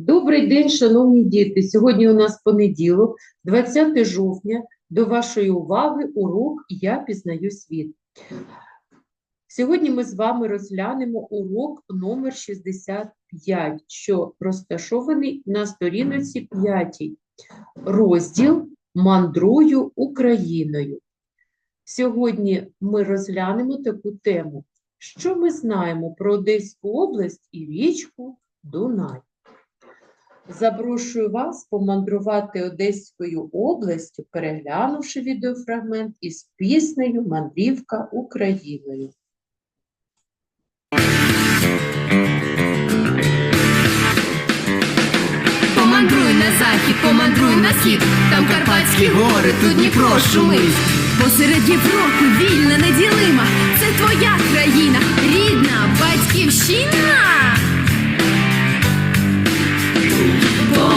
Добрий день, шановні діти. Сьогодні у нас понеділок, 20 жовтня. До вашої уваги урок Я пізнаю світ. Сьогодні ми з вами розглянемо урок номер 65, що розташований на сторінці 5. Розділ Мандрую Україною. Сьогодні ми розглянемо таку тему. Що ми знаємо про Одеську область і річку Дунай? Запрошую вас помандрувати Одеською областю, переглянувши відеофрагмент із піснею Мандрівка Україною. Помандруй на захід, помандруй на схід, там Карпатські гори, тут Дніпро шумить. Посеред Європи вільна, неділима, це твоя країна, рідна батьківщина.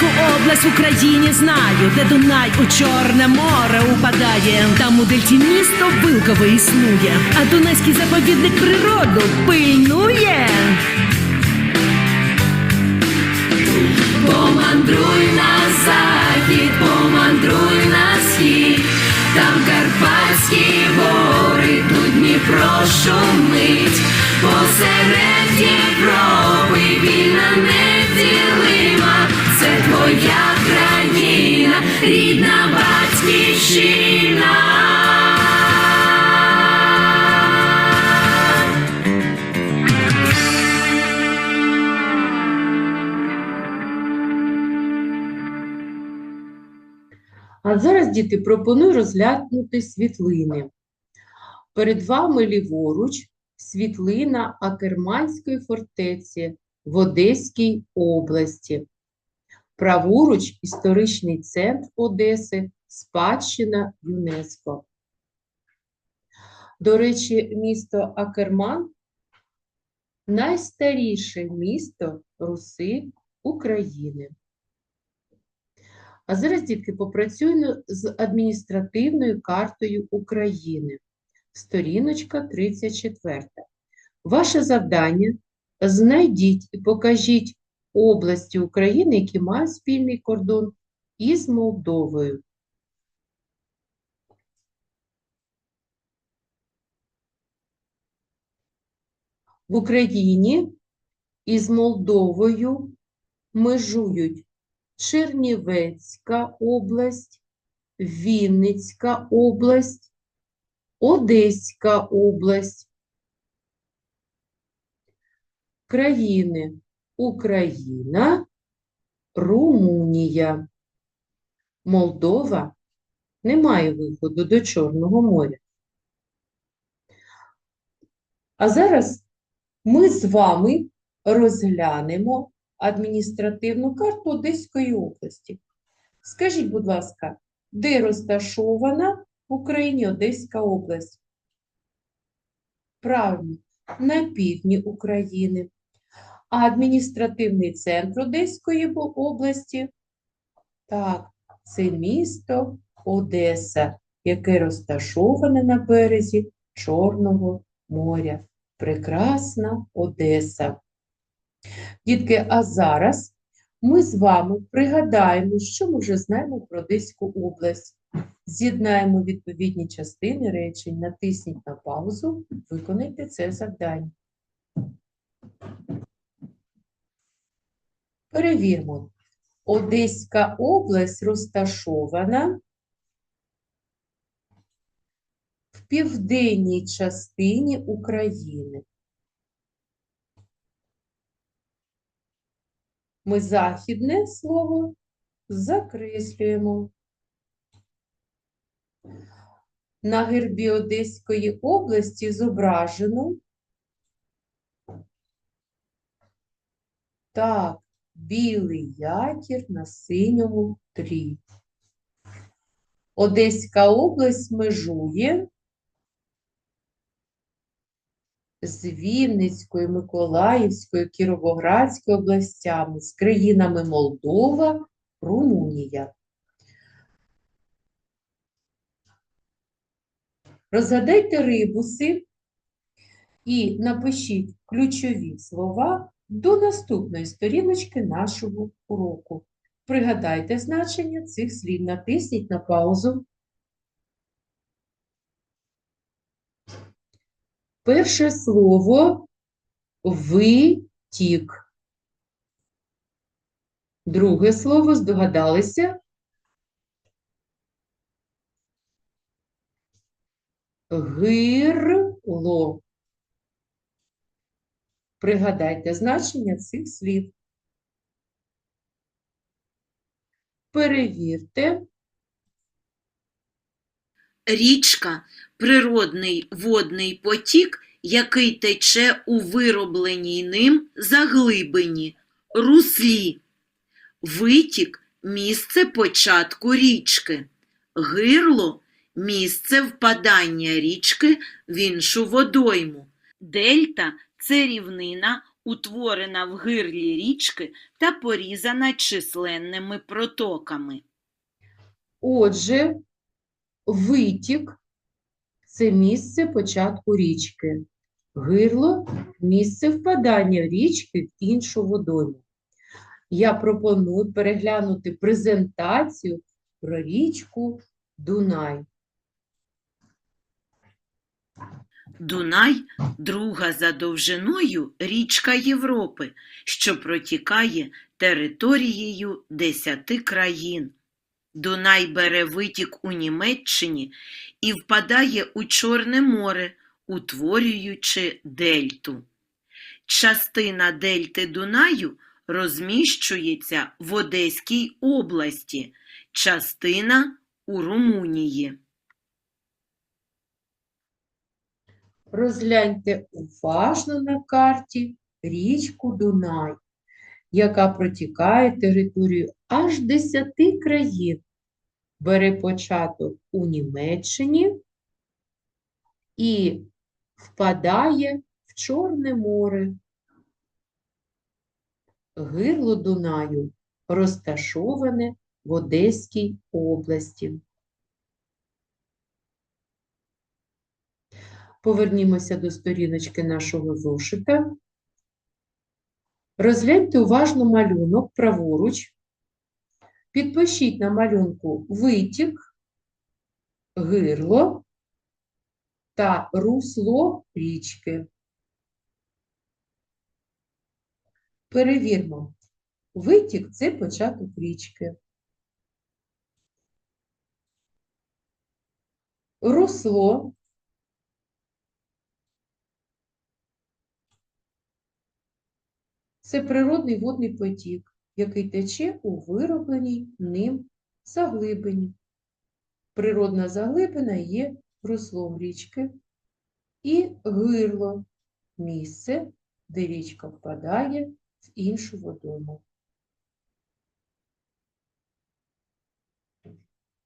Одеську область в Україні знаю, де Дунай у Чорне море упадає. Там у дельті місто Вилкове існує, а Дунайський заповідник природу пильнує. Помандруй на захід, помандруй на схід, там Карпатські гори, тут Дніпро шумить, посеред Європи вільна неділима, це твоя країна, рідна батьківщина. А зараз, діти, пропоную розглянути світлини. Перед вами ліворуч світлина Акерманської фортеці в Одеській області. Праворуч історичний центр Одеси, спадщина ЮНЕСКО. До речі, місто Акерман найстаріше місто Руси України. А зараз, дітки, попрацюємо з адміністративною картою України. Сторіночка 34. Ваше завдання – знайдіть і покажіть області України, які мають спільний кордон із Молдовою. В Україні із Молдовою межують Чернівецька область, Вінницька область, Одеська область. Країни Україна, Румунія. Молдова не має виходу до Чорного моря. А зараз ми з вами розглянемо адміністративну карту Одеської області. Скажіть, будь ласка, де розташована в Україні Одеська область? Правильно, на півдні України. А адміністративний центр Одеської області? Так, це місто Одеса, яке розташоване на березі Чорного моря. Прекрасна Одеса. Дітки, а зараз ми з вами пригадаємо, що ми вже знаємо про Одеську область. З'єднаємо відповідні частини речень, натисніть на паузу, виконайте це завдання. Перевірмо. Одеська область розташована в південній частині України. Ми західне слово закреслюємо. На гербі Одеської області зображено так, білий якір на синьому тлі. Одеська область межує з Вінницькою, Миколаївською, Кіровоградською областями, з країнами Молдова, Румунія. Розгадайте рибуси і напишіть ключові слова до наступної сторіночки нашого уроку. Пригадайте значення цих слів, натисніть на паузу. Перше слово витік. Друге слово здогадалися. Гирло. Пригадайте значення цих слів. Перевірте. Річка природний водний потік, який тече у виробленій ним заглибині, руслі. Витік місце початку річки. Гирло місце впадання річки в іншу водойму. Дельта це рівнина, утворена в гирлі річки та порізана численними протоками. Отже, витік це місце початку річки. Гирло місце впадання річки в іншу водойму. Я пропоную переглянути презентацію про річку Дунай. Дунай друга за довжиною річка Європи, що протікає територією десяти країн. Дунай бере витік у Німеччині і впадає у Чорне море, утворюючи дельту. Частина дельти Дунаю розміщується в Одеській області, частина у Румунії. Розгляньте уважно на карті річку Дунай, яка протікає територію аж 10 країн. Бере початок у Німеччині і впадає в Чорне море. Гирло Дунаю розташоване в Одеській області. Повернімося до сторіночки нашого зошита. Розгляньте уважно малюнок праворуч. Підпишіть на малюнку витік, гирло та русло річки. Перевірмо. Витік – це початок річки. Русло Це природний водний потік, який тече у виробленій ним заглибині. Природна заглибина є руслом річки і гирло – місце, де річка впадає в іншу водойму.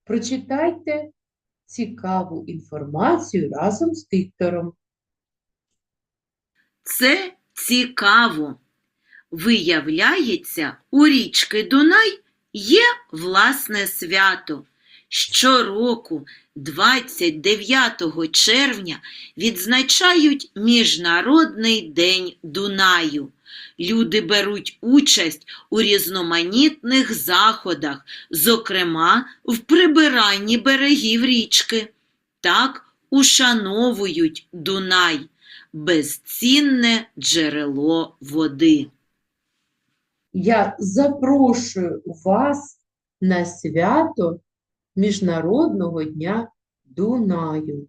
Прочитайте цікаву інформацію разом з диктором. Це цікаво. Виявляється, у річки Дунай є власне свято. Щороку, 29 червня, відзначають Міжнародний день Дунаю. Люди беруть участь у різноманітних заходах, зокрема в прибиранні берегів річки. Так ушановують Дунай безцінне джерело води. Я запрошую вас на свято Міжнародного дня Дунаю.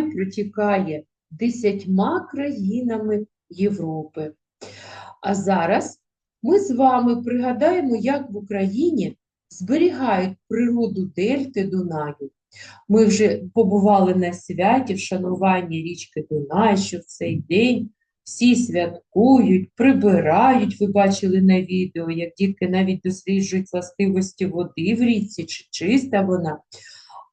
Дунай протікає десятьма країнами Європи. А зараз ми з вами пригадаємо, як в Україні зберігають природу дельти Дунаю. Ми вже побували на святі вшануванні річки Дунай, що в цей день всі святкують, прибирають. Ви бачили на відео, як дітки навіть досліджують властивості води в річці, чи чиста вона.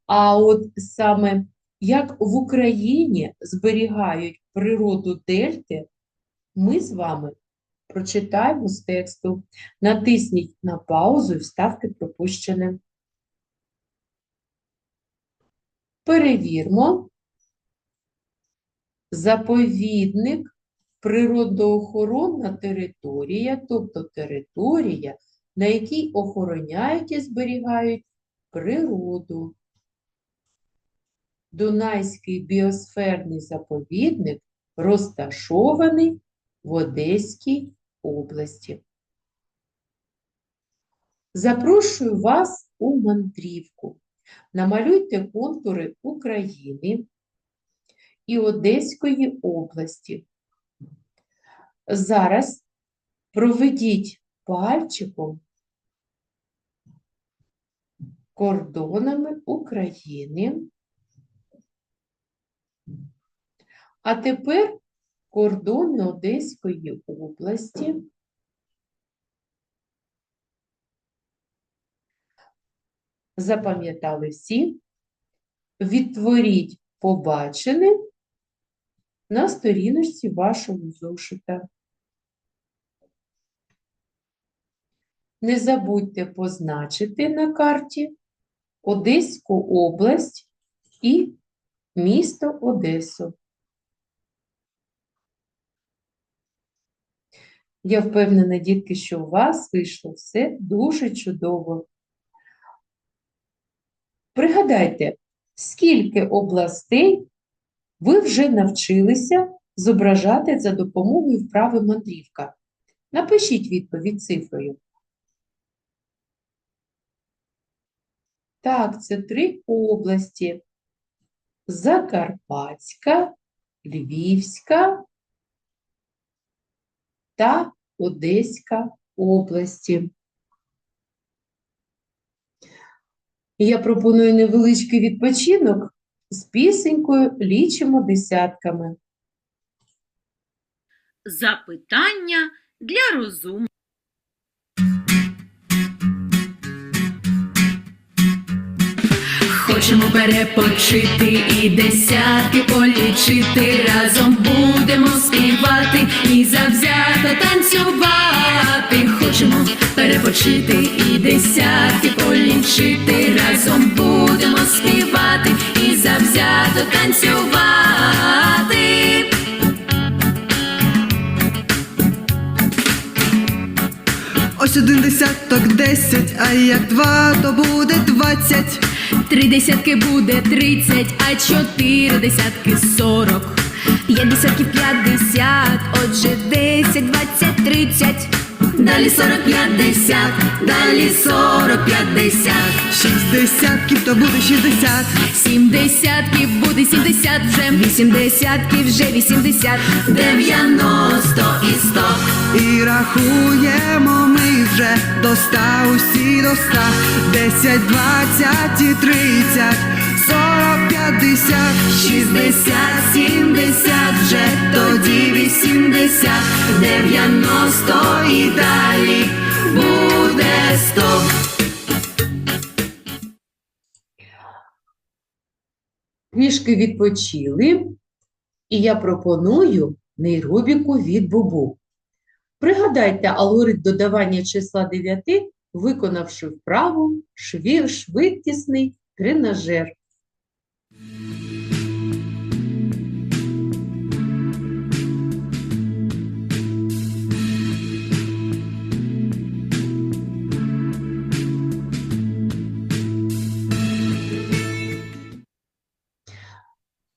А от саме як в Україні зберігають природу дельти, ми з вами прочитаємо з тексту. Натисніть на паузу і вставте пропущене. Перевірмо. Заповідник природоохоронна територія, тобто територія, на якій охороняють і зберігають природу. Дунайський біосферний заповідник розташований в Одеській області. Запрошую вас у мандрівку. Намалюйте контури України і Одеської області. Зараз проведіть пальчиком кордонами України. А тепер кордони Одеської області. Запам'ятали всі? Відтворіть побачене на сторіночці вашого зошита. Не забудьте позначити на карті Одеську область і місто Одесу. Я впевнена, дітки, що у вас вийшло все дуже чудово. Пригадайте, скільки областей ви вже навчилися зображати за допомогою вправи мандрівка. Напишіть відповідь цифрою. Так, це три області. Закарпатська, Львівська та Одеська області. Я пропоную невеличкий відпочинок з пісенькою лічимо десятками. Запитання для розуму. Хочемо перепочити і десятки полічити. Разом будемо співати і завзято танцювати. Хочемо перепочити і десятки полічити. Разом будемо співати і завзято танцювати. Ось один десяток десять, а як два, то буде двадцять. Три десятки буде тридцять, а чотири десятки сорок. П'ять десятків п'ятдесят, отже десять, двадцять, тридцять. Далі сорок п'ятдесят, далі сорок п'ятдесят. Шість десятків, то буде шістдесят. Сім десятків буде сімдесят вже. Вісім десятків вже вісімдесят. Дев'яносто і сто. І рахуємо ми вже до ста, усі до ста. Десять, двадцять і тридцять, п'ятдесят. Шістдесят, сімдесят вже, тоді вісімдесят, дев'яносто і далі буде сто. Трішки відпочили, і я пропоную нейробіку від Бубу. Пригадайте алгоритм додавання числа 9, виконавши вправу швидкісний тренажер.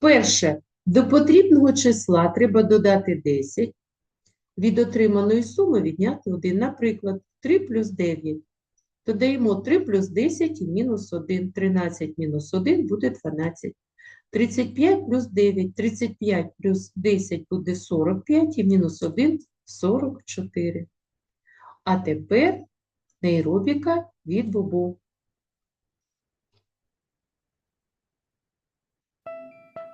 Перше, до потрібного числа треба додати 10, від отриманої суми відняти 1. Наприклад, 3 плюс 9. Додаємо 3 плюс 10 і мінус 1. 13 мінус 1 буде 12. 35 плюс 9. 35 плюс 10 буде 45 і мінус 1 – 44. А тепер нейробіка від Бубу.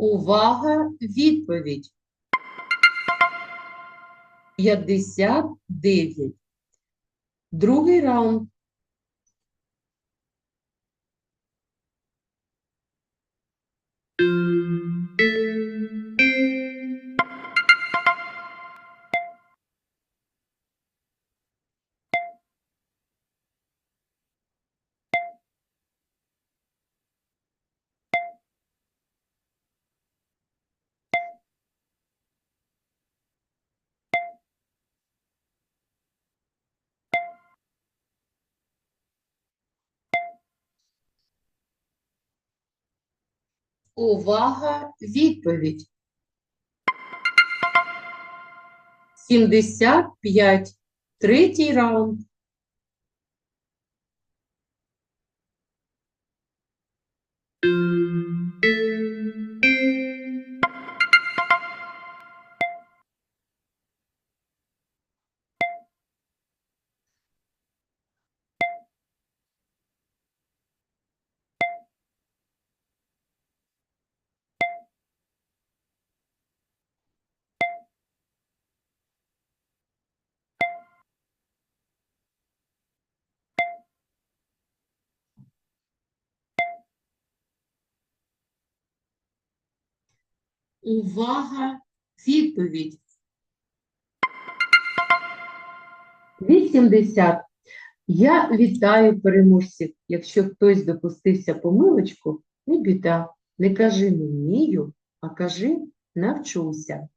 Увага, відповідь. 59. Другий раунд. Увага, відповідь. 75. Третій раунд. Увага, відповідь. 80. Я вітаю переможців. Якщо хтось допустився помилочку, не біда. Не кажи не вмію, а кажи навчуся.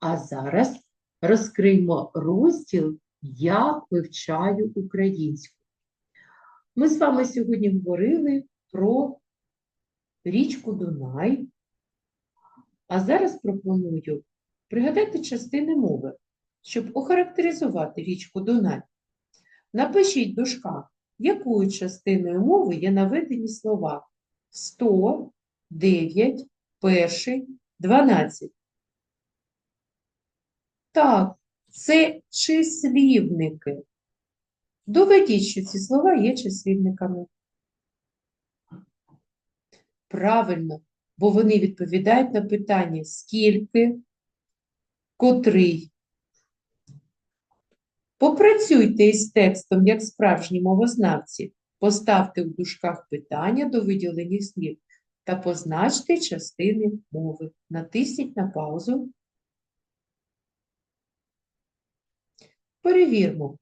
А зараз розкриємо розділ Я вивчаю українську. Ми з вами сьогодні говорили про річку Дунай. А зараз пропоную пригадати частини мови, щоб охарактеризувати річку Дунай. Напишіть в якою частиною мови є наведені слова 100, 9, перший, 12. Так, це числівники. Доведіть, що ці слова є числівниками. Правильно, бо вони відповідають на питання скільки, котрий. Попрацюйте із текстом, як справжні мовознавці. Поставте в дужках питання до виділених слів та позначте частини мови. Натисніть на паузу. Перевірмо.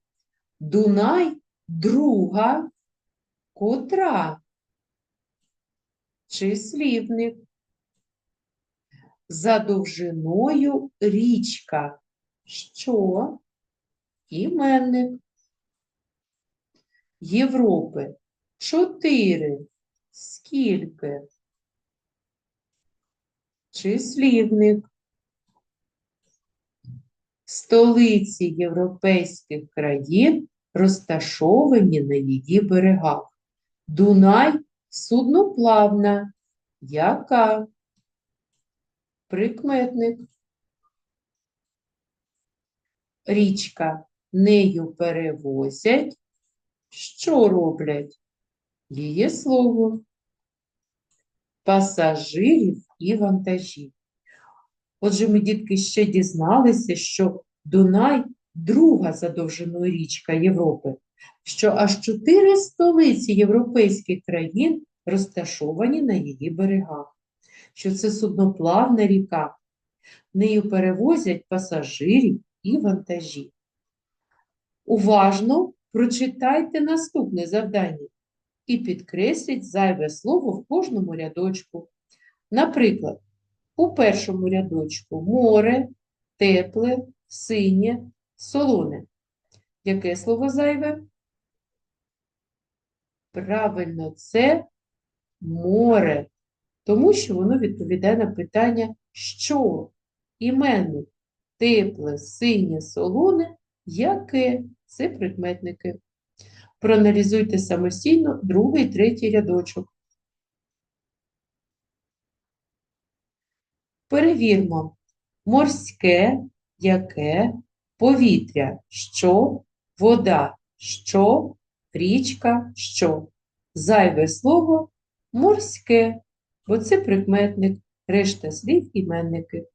Дунай друга, котра числівник. За довжиною річка. Що? Іменник. Європи. Чотири. Скільки? Числівник. Столиці європейських країн розташовані на її берегах. Дунай судноплавна. Яка? Прикметник. Річка. Нею перевозять. Що роблять? Її слово. Пасажирів і вантажів. Отже, ми, дітки, ще дізналися, що Дунай друга за довжиною річка Європи, що аж чотири столиці європейських країн розташовані на її берегах. Що це судноплавна ріка. Нею перевозять пасажирів і вантажі. Уважно прочитайте наступне завдання і підкресліть зайве слово в кожному рядочку. Наприклад, у першому рядочку море, тепле, синє, солоне. Яке слово зайве? Правильно, це море, тому що воно відповідає на питання що? Іменник тепле, синє, солоне, яке? Це прикметники. Проаналізуйте самостійно другий третій рядочок. Перевірмо. Морське, яке, повітря, що, вода, що, річка, що. Зайве слово морське, бо це прикметник, решта слів іменники.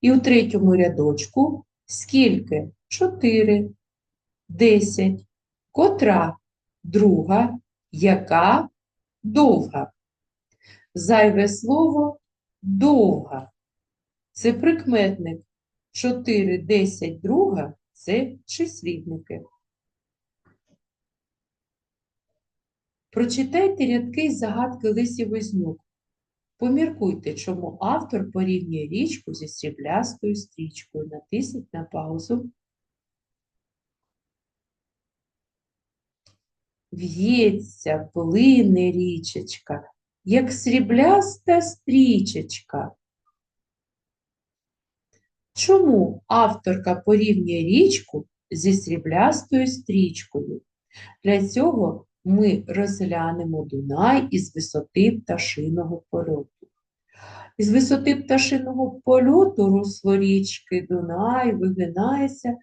І у третьому рядочку скільки? Чотири, десять. Котра друга, яка довга. Зайве слово довга. Це прикметник. 4, 10, друга це числівники. Прочитайте рядки із загадки Лисі Вознюк. Поміркуйте, чому автор порівнює річку зі сріблястою стрічкою. Натисніть на паузу. В'ється, плине річечка, як срібляста стрічечка. Чому авторка порівнює річку зі сріблястою стрічкою? Для цього ми розглянемо Дунай із висоти пташиного польоту. Із висоти пташиного польоту русло річки Дунай вигинається,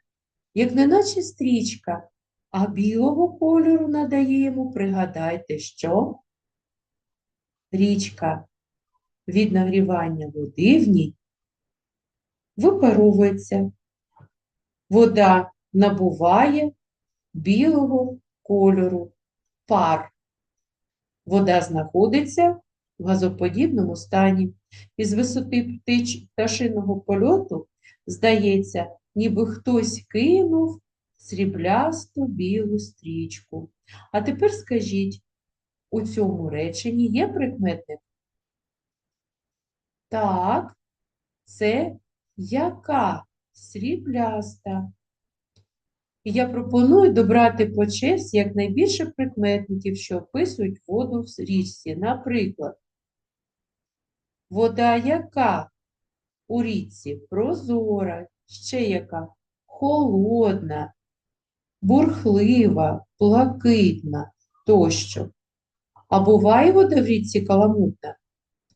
як неначе стрічка, а білого кольору надає йому, пригадайте, що річка від нагрівання води в ній випаровується. Вода набуває білого кольору, пар. Вода знаходиться в газоподібному стані. Із висоти птич- пташиного польоту здається, ніби хтось кинув сріблясту білу стрічку. А тепер скажіть, у цьому реченні є прикметник? Так, це яка срібляста. І я пропоную добрати по черзі якнайбільше прикметників, що описують воду в річці. Наприклад, вода яка у річці прозора, ще яка холодна, бурхлива, блакитна тощо. А буває вода в річці каламутна?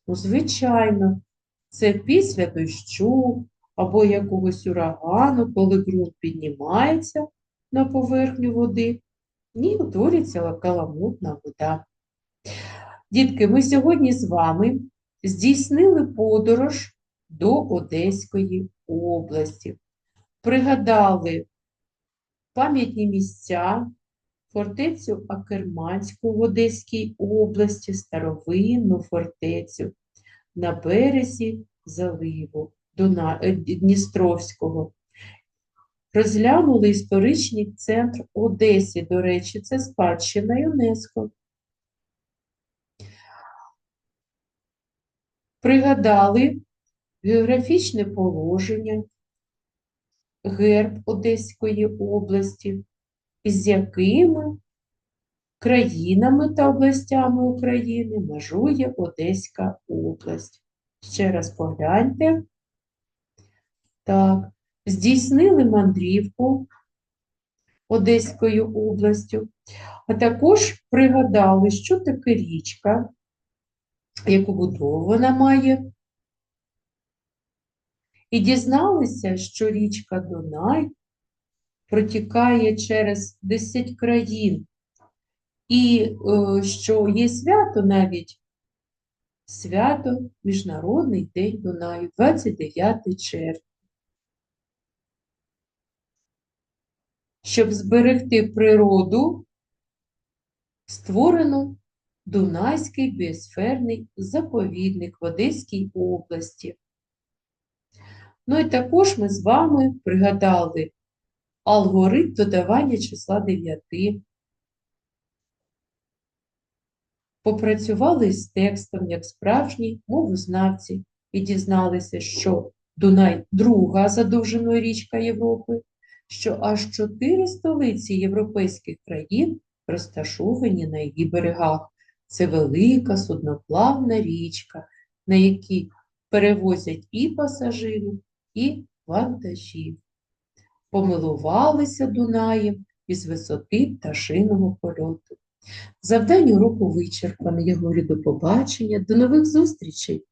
Ну, звичайно, це після дощу або якогось урагану, коли ґрунт піднімається на поверхню води, і утворюється каламутна вода. Дітки, ми сьогодні з вами здійснили подорож до Одеської області. Пригадали пам'ятні місця, фортецю Акерманську в Одеській області, старовинну фортецю на березі заливу е, Дністровського. Розглянули історичний центр Одесі, до речі, це спадщина ЮНЕСКО. Пригадали географічне положення, герб Одеської області, із якими країнами та областями України межує Одеська область. Ще раз погляньте. Так, здійснили мандрівку Одеською областю, а також пригадали, що таке річка, яку будову вона має, і дізналися, що річка Дунай протікає через 10 країн, і е, що є свято навіть свято Міжнародний день Дунаю, 29 червня. Щоб зберегти природу, створено Дунайський біосферний заповідник в Одеській області. Ну і також ми з вами пригадали алгоритм додавання числа 9. Попрацювали з текстом як справжні мовознавці і дізналися, що Дунай друга за довжиною річка Європи, що аж чотири столиці європейських країн розташовані на її берегах. Це велика судноплавна річка, на якій перевозять і пасажирів, і вантажів. Помилувалися Дунаєм із висоти пташиного польоту. Завдання уроку вичерпане. Говорю до побачення, до нових зустрічей.